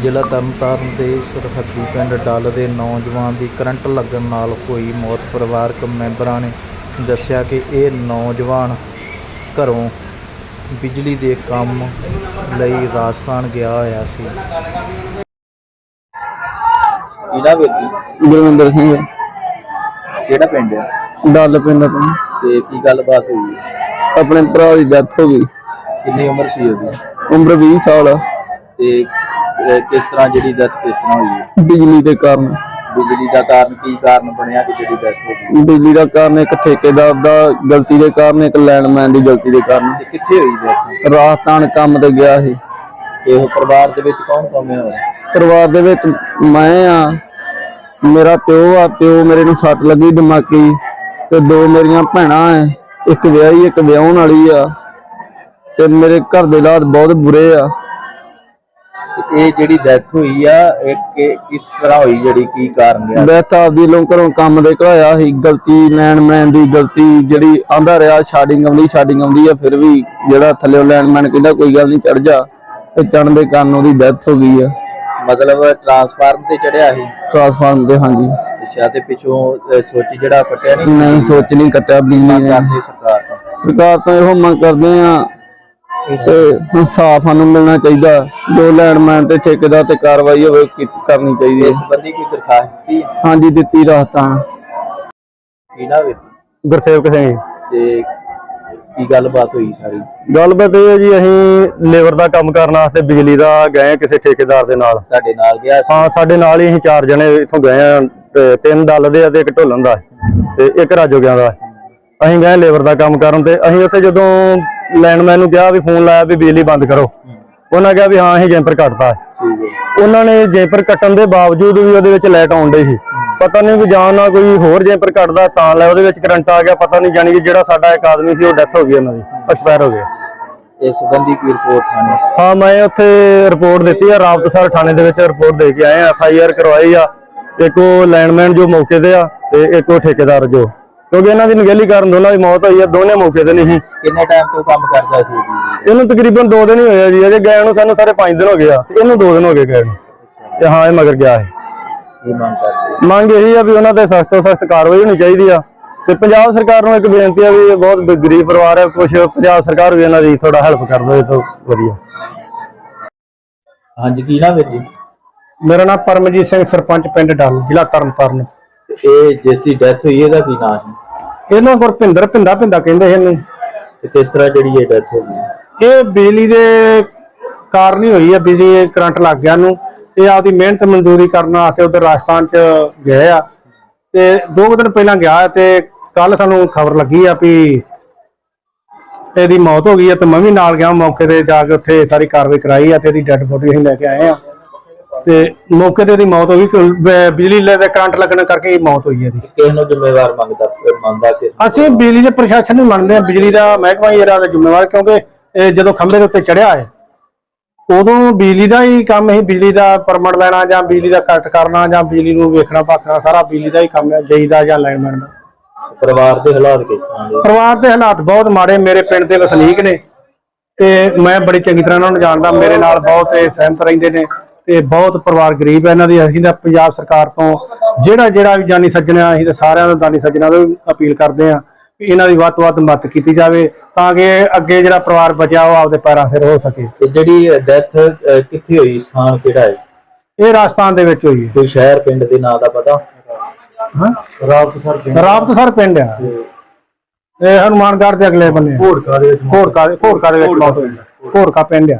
ਜ਼ਿਲ੍ਹਾ ਤਰਨਤਾਰਨ ਦੇ ਸਰਹੱਦੀ ਪਿੰਡ ਡੱਲ ਦੇ ਨੌਜਵਾਨ ਦੀ ਕਰੰਟ ਲੱਗਣ ਨਾਲ ਹੋਈ ਮੌਤ। ਪਰਿਵਾਰਕ ਮੈਂਬਰਾਂ ਨੇ ਦੱਸਿਆ ਕਿ ਇਹ ਨੌਜਵਾਨ ਘਰੋਂ ਬਿਜਲੀ ਦੇ ਕੰਮ ਲਈ ਰਾਜਸਥਾਨ ਗਿਆ ਹੋਇਆ ਸੀ। ਕਿਹੜਾ ਜੀ? ਗੁਰਵਿੰਦਰ ਸਿੰਘ। ਕਿਹੜਾ ਪਿੰਡ ਹੈ? ਡੱਲ ਪਿੰਡ ਤੋਂ ਤੇ ਕੀ ਗੱਲਬਾਤ ਹੋਈ? ਆਪਣੇ ਭਰਾ ਦੀ ਡੈਥ ਹੋ ਗਈ। ਕਿੰਨੀ ਉਮਰ ਸੀ ਉਹਦੀ? ਉਮਰ 20 ਸਾਲ। ਤੇ ਅਹ, ਕਿਸ ਤਰ੍ਹਾਂ ਜਿਹੜੀ ਡੈਥ ਕਿਸ ਤਰ੍ਹਾਂ ਹੋਈ ਹੈ? ਬਿਜਲੀ ਦੇ ਕਾਰਨ। ਬਿਜਲੀ ਦਾ ਕਾਰਨ ਕੀ ਕਾਰਨ ਬਣਿਆ ਕਿ ਜਿਹੜੀ ਡੈਥ ਹੋ ਗਈ? ਬਿਜਲੀ ਦਾ ਕਾਰਨ ਇੱਕ ਠੇਕੇਦਾਰ ਦਾ ਗਲਤੀ ਦੇ ਕਾਰਨ ਇੱਕ ਲੈਂਡਮੈਨ ਦੀ ਗਲਤੀ ਦੇ ਕਾਰਨ। ਤੇ ਕਿੱਥੇ ਹੋਈ ਡੈਥ ਰਾਜਸਥਾਨ ਕੰਮ ਤੇ ਗਿਆ ਸੀ। ਇਹ ਪਰਿਵਾਰ ਦੇ ਵਿੱਚ ਕੌਣ ਕੌਣ ਹੈ? ਪਰਿਵਾਰ ਦੇ ਵਿੱਚ ਮੈਂ ਆ ਮੇਰਾ ਪਿਓ ਆ ਪਿਓ ਮੇਰੇ ਨੂੰ ਸੱਟ ਲੱਗੀ ਦਿਮਾਗੀ ਤੇ ਦੋ ਮੇਰੀਆਂ ਭੈਣਾਂ ਐ ਇੱਕ ਵਿਆਹੀ ਇੱਕ ਵਿਆਹਣ ਵਾਲੀ ਆ। ਤੇ ਮੇਰੇ ਘਰ ਦੇ ਹਾਲਾਤ ਬਹੁਤ ਬੁਰੇ ਆ। ਇਹ ਜਿਹੜੀ ਡੈਥ ਹੋਈ ਆ ਇਹ ਕਿ- ਕਿਸ ਤਰ੍ਹਾਂ ਹੋਈ ਜਿਹੜੀ ਕੀ ਕਾਰਨ ਰਿਹਾ ਡੈਥ ਆਪਦੀ ਲੋਂ ਘਰੋਂ ਕੰਮ ਦੇ ਘਲਾਇਆ ਸੀ ਗਲਤੀ ਲੈਂਡਮੈਨ ਦੀ ਗਲਤੀ ਜਿਹੜੀ ਆਂਦਾ ਰਿਹਾ ਸ਼ਾਡਿੰਗ ਆਉਂਦੀ ਸ਼ਾਡਿੰਗ ਆਉਂਦੀ ਆ ਫਿਰ ਵੀ ਜਿਹੜਾ ਥੱਲੇ ਲੈਂਡਮੈਨ ਕਹਿੰਦਾ ਕੋਈ ਗੱਲ ਨਹੀਂ ਚੜ ਜਾ। ਤੇ ਚੜਨ ਦੇ ਕਾਰਨ ਉਹਦੀ ਡੈਥ ਹੋ ਗਈ ਆ। ਮਤਲਬ ਟਰਾਂਸਫਾਰਮ ਤੇ ਚੜਿਆ ਸੀ? ਟ੍ਰਾਂਸਫਾਰਮ ਤੇ ਹਾਂਜੀ। ਅੱਛਾ ਤੇ ਪਿੱਛੋਂ ਅਹ, ਸੁੱਚ ਜਿਹੜਾ ਪਟਿਆ ਨਹੀਂ ਨਹੀਂ ਸੋਚ ਨਹੀਂ ਕੱਟਿਆ ਬਿਜਲੀ ਨੇ। ਕਰਦੇ ਸਰਕਾਰ ਤੋਂ। ਸਰਕਾਰ ਤੋਂ ਇਹੋ ਮੰਗ ਕਰਦੇ ਆ ਤੇ ਇਨਸਾਫ ਸਾਨੂੰ ਮਿਲਣਾ ਚਾਹੀਦਾ। ਜੋ ਲੈਂਡਮੈਨ ਤੇ ਠੇਕੇਦਾਰ ਤੇ ਕਾਰਵਾਈ ਹੋਵੇ ਕਰਨੀ ਚਾਹੀਦੀ ਹੈ। ਇਸ ਸੰਬੰਧੀ ਕੋਈ ਦਰਖਾਸਤ ਦਿੱਤੀ ਹੈ? ਹਾਂਜੀ ਦਿੱਤੀ ਰਾਹਤਾਂ। ਕੀ ਨਾ ਵੀਰ ਗੁਰਸੇਵਕ ਸਿੰਘ। ਤੇ ਕੀ ਗੱਲਬਾਤ ਹੋਈ ਸਾਰੀ? ਗੱਲਬਾਤ ਇਹ ਹੈ ਜੀ ਅਸੀਂ ਲੇਬਰ ਦਾ ਕੰਮ ਕਰਨ ਵਾਸਤੇ ਬਿਜਲੀ ਦਾ ਗਏ ਕਿਸੇ ਠੇਕੇਦਾਰ ਦੇ ਨਾਲ। ਤੁਹਾਡੇ ਨਾਲ ਗਿਆ ਸੀ? ਹਾਂ ਸਾਡੇ ਨਾਲ ਹੀ ਅਸੀਂ ਚਾਰ ਜਣੇ ਇੱਥੋਂ ਗਏ ਆ ਤੇ ਤਿੰਨ ਦਲ ਦੇ ਆ ਤੇ ਇੱਕ ਢੋਲਣ ਦਾ ਤੇ ਇੱਕ ਰਾਜੋਗਿਆਂ ਦਾ। ਅਸੀਂ ਗਏ ਲੇਬਰ ਦਾ ਕੰਮ ਕਰਨ ਤੇ ਅਸੀਂ ਉੱਥੇ ਜਦੋਂ ਲੈਂਡਮੈਨ ਨੂੰ ਕਿਹਾ ਵੀ ਫੋਨ ਲਾਇਆ ਵੀ ਬਿਜਲੀ ਬੰਦ ਕਰੋ। ਉਹਨਾਂ ਕਿਹਾ ਵੀ ਹਾਂ ਅਸੀਂ ਜੈਂਪਰ ਹੈ। ਉਹਨਾਂ ਨੇ ਜੈਂਪਰ ਕੱਟਣ ਦੇ ਬਾਵਜੂਦ ਵੀ ਉਹਦੇ ਵਿੱਚ ਲਾਈਟ ਆਉਣ ਡਈ ਸੀ। ਪਤਾ ਨਹੀਂ ਵੀ ਜਾਂ ਨਾ ਕੋਈ ਹੋਰ ਜੈਂਪਰ ਕੱਟਦਾ ਤਾਂ ਲੈ ਉਹਦੇ ਵਿੱਚ ਕਰੰਟ ਆ ਗਿਆ। ਪਤਾ ਨਹੀਂ ਜਾਣੀ ਕਿ ਜਿਹੜਾ ਸਾਡਾ ਇੱਕ ਆਦਮੀ ਸੀ ਉਹ ਡੈਥ ਹੋ ਗਈ ਉਹਨਾਂ ਦੀ ਐਕਸਪਾਇਰ ਹੋ ਗਿਆ। ਇਸ ਸੰਬੰਧੀ ਕੋਈ ਰਿਪੋਰਟ ਥਾਣੇ? ਹਾਂ ਮੈਂ ਉੱਥੇ ਰਿਪੋਰਟ ਦਿੱਤੀ ਆ ਰਾਵਤਸਰ ਥਾਣੇ ਦੇ ਵਿੱਚ ਰਿਪੋਰਟ ਦੇ ਕੇ ਆਏ ਆ ਐਫ ਆਈ ਆਰ ਕਰਵਾਈ ਆ। ਇੱਕ ਉਹ ਲੈਂਡਮੈਨ ਜੋ ਮੌਕੇ ਤੇ ਆ ਤੇ ਇੱਕ ਉਹ ਠੇਕੇਦਾਰ ਜੋ। ਕਿਉਂਕਿ ਇਹਨਾਂ ਦੀ ਨਗੇਲੀ ਕਾਰਨ ਦੋਨਾਂ ਦੀ ਮੌਤ ਹੋਈ ਆ ਦੋਨੇ ਮੌਕੇ ਤੇ ਨਹੀਂ। ਕਿੰਨੇ ਟਾਈਮ ਤੋਂ ਕੰਮ ਕਰਦਾ ਸੀ ਜੀ? ਇਹਨੂੰ ਤਕਰੀਬਨ 2 ਦਿਨ ਹੀ ਹੋਏ ਆ ਜੀ ਅਜੇ ਗਏ ਨੂੰ ਸਾਨੂੰ ਸਾਰੇ 5 ਦਿਨ ਹੋ ਗਏ ਆ। ਤੇ ਇਹਨੂੰ 2 ਦਿਨ ਹੋ ਗਏ ਗਏ ਨੂੰ। ਤੇ ਹਾਂ ਇਹ ਮਗਰ ਗਿਆ ਹੈ ਕੀ ਮੰਗ ਕਰਦੇ ਮੰਗ ਇਹੀ ਆ ਵੀ ਉਹਨਾਂ ਤੇ ਸਖਤ ਤੋਂ ਸਖਤ ਕਾਰਵਾਈ ਹੋਣੀ ਚਾਹੀਦੀ ਆ। ਤੇ ਪੰਜਾਬ ਸਰਕਾਰ ਨੂੰ ਇੱਕ ਬੇਨਤੀ ਆ ਵੀ ਇਹ ਬਹੁਤ ਗਰੀਬ ਪਰਿਵਾਰ ਹੈ ਕੁਝ ਪੰਜਾਬ ਸਰਕਾਰ ਵੀ ਇਹਨਾਂ ਦੀ ਥੋੜਾ ਹੈਲਪ ਕਰ ਦੇਵੇ ਤਾਂ ਵਧੀਆ। ਹਾਂਜੀ ਕੀ ਨਾ ਵੀਰ ਜੀ? ਮੇਰਾ ਨਾਮ ਪਰਮਜੀਤ ਸਿੰਘ ਸਰਪੰਚ ਪਿੰਡ ਡੱਲ ਜ਼ਿਲ੍ਹਾ ਤਰਨਤਾਰਨ। ਇਹ ਜਿਸ ਦੀ ਡੈਥ ਹੋਈ ਇਹਦਾ ਕੀ ਨਾਮ ਹੈ ਇਹਨਾਂ ਗੁਰਪਿੰਦਰ ਪਿੰਦਾ ਪਿੰਦਾ ਕਹਿੰਦੇ ਸੀ ਇਹਨੂੰ। ਤੇ ਕਿਸ ਤਰ੍ਹਾਂ ਜਿਹੜੀ ਇਹ ਡੈਥ ਹੋ ਗਈ? ਇਹ ਬਿਜਲੀ ਦੇ ਕਾਰਨ ਹੀ ਹੋਈ ਹੈ ਬਿਜਲੀ ਕਰੰਟ ਲੱਗ ਗਿਆ ਨੂੰ। ਇਹ ਆਪਦੀ ਮਿਹਨਤ ਮਜ਼ਦੂਰੀ ਕਰਨ ਵਾਸਤੇ ਉਧਰ ਰਾਜਸਥਾਨ ਚ ਗਏ ਆ। ਤੇ ਦੋ ਕੁ ਦਿਨ ਪਹਿਲਾਂ ਗਿਆ ਤੇ ਕੱਲ ਸਾਨੂੰ ਖਬਰ ਲੱਗੀ ਆ ਵੀ ਇਹਦੀ ਮੌਤ ਹੋ ਗਈ ਹੈ ਤੇ ਮੈਂ ਵੀ ਨਾਲ ਗਿਆ ਮੌਕੇ ਤੇ ਜਾ ਕੇ ਉੱਥੇ ਸਾਰੀ ਕਾਰਵਾਈ ਕਰਾਈ ਆ ਤੇ ਇਹਦੀ ਡੈੱਡ ਬੋਡੀ ਅਸੀਂ ਲੈ ਕੇ ਆਏ ਆ। ਤੇ ਮੌਕੇ ਤੇ ਇਹਦੀ ਮੌਤ ਹੋ ਗਈ ਕਿ ਬਿਜਲੀ ਲੈ ਦੇ ਕਰੰਟ ਲੱਗਣ ਕਰਕੇ ਹੀ ਮੌਤ ਹੋਈ ਹੈ ਇਹਦੀ। ਕਿਸ ਨੂੰ ਜ਼ਿੰਮੇਵਾਰ ਮੰਗਦਾ ਮੰਨਦਾ? ਅਸੀਂ ਬਿਜਲੀ ਦੇ ਪ੍ਰਸ਼ਾਸਨ ਨੂੰ ਮੰਨਦੇ ਹਾਂ ਬਿਜਲੀ ਦਾ ਮਹਿਕਮਾ ਹੀ ਇਹਦਾ ਜ਼ਿੰਮੇਵਾਰ ਕਿਉਂਕਿ ਇਹ ਜਦੋਂ ਖੰਭੇ ਦੇ ਉੱਤੇ ਚੜਿਆ ਹੈ ਉਦੋਂ ਬਿਜਲੀ ਦਾ ਹੀ ਕੰਮ ਹੈ ਬਿਜਲੀ ਦਾ ਪਰਮਿਟ ਲੈਣਾ ਜਾਂ ਬਿਜਲੀ ਦਾ ਕੱਟ ਕਰਨਾ ਜਾਂ ਬਿਜਲੀ ਨੂੰ ਵੇਖਣਾ ਭਾਖਣਾ ਸਾਰਾ ਬਿਜਲੀ ਦਾ ਹੀ ਕੰਮ ਹੈ ਜਈ ਦਾ ਜਾਂ ਲਾਈਨਮੈਨ ਦਾ। ਪਰਿਵਾਰ ਦੇ ਹਾਲਾਤ ਕਿਸ ਤਰ੍ਹਾਂ ਦੇ? ਪਰਿਵਾਰ ਦੇ ਹਾਲਾਤ ਬਹੁਤ ਮਾੜੇ ਮੇਰੇ ਪਿੰਡ ਦੇ ਵਸਨੀਕ ਨੇ ਤੇ ਮੈਂ ਬੜੀ ਚੰਗੀ ਤਰ੍ਹਾਂ ਉਹਨਾਂ ਨੂੰ ਜਾਣਦਾ ਮੇਰੇ ਨਾਲ ਬਹੁਤ ਇਹ ਸਹਿਮਤ ਰਹਿੰਦੇ ਨੇ। ਤੇ ਬਹੁਤ ਪਰਿਵਾਰ ਗਰੀਬ ਹੈ ਇਹਨਾਂ ਦੀ। ਅਸੀਂ ਤਾਂ ਪੰਜਾਬ ਸਰਕਾਰ ਤੋਂ ਜਿਹੜਾ ਜਿਹੜਾ ਵੀ ਜਾਨੀ ਸੱਜਣਾ ਅਸੀਂ ਤਾਂ ਸਾਰਿਆਂ ਨੂੰ ਦਾਨੀ ਸੱਜਣਾ ਤੋਂ ਵੀ ਅਪੀਲ ਕਰਦੇ ਹਾਂ ਕਿ ਇਹਨਾਂ ਦੀ ਵੱਧ ਤੋਂ ਵੱਧ ਮਦਦ ਕੀਤੀ ਜਾਵੇ ਤਾਂ ਕਿ ਅੱਗੇ ਜਿਹੜਾ ਪਰਿਵਾਰ ਬਚਿਆ ਉਹ ਆਪਦੇ ਪੈਰਾਂ ਸਿਰ ਹੋ ਸਕੇ। ਤੇ ਜਿਹੜੀ ਡੈਥ ਕਿੱਥੇ ਹੋਈ? ਸਥਾਨ ਕਿਹੜਾ ਹੈ? ਇਹ ਰਾਜਸਥਾਨ ਦੇ ਵਿੱਚ ਹੋਈ ਹੈ। ਕੋਈ ਸ਼ਹਿਰ ਪਿੰਡ ਦੇ ਨਾਂ ਦਾ ਪਤਾ? ਹਾਂ? ਰਾਵਤਸਰ ਪਿੰਡ। ਰਾਬਤਸਰ ਪਿੰਡ ਆ। ਇਹ ਹਨੂਮਾਨਗੜ੍ਹ ਦੇ ਅਗਲੇ ਬੰਨੇ ਘੋੜਕਾ ਦੇ ਵਿੱਚ ਘੋੜਕਾ ਦੇ ਘੋੜਕਾ ਦੇ ਵਿੱਚ। ਘੋੜਕਾ ਪਿੰਡ ਆ।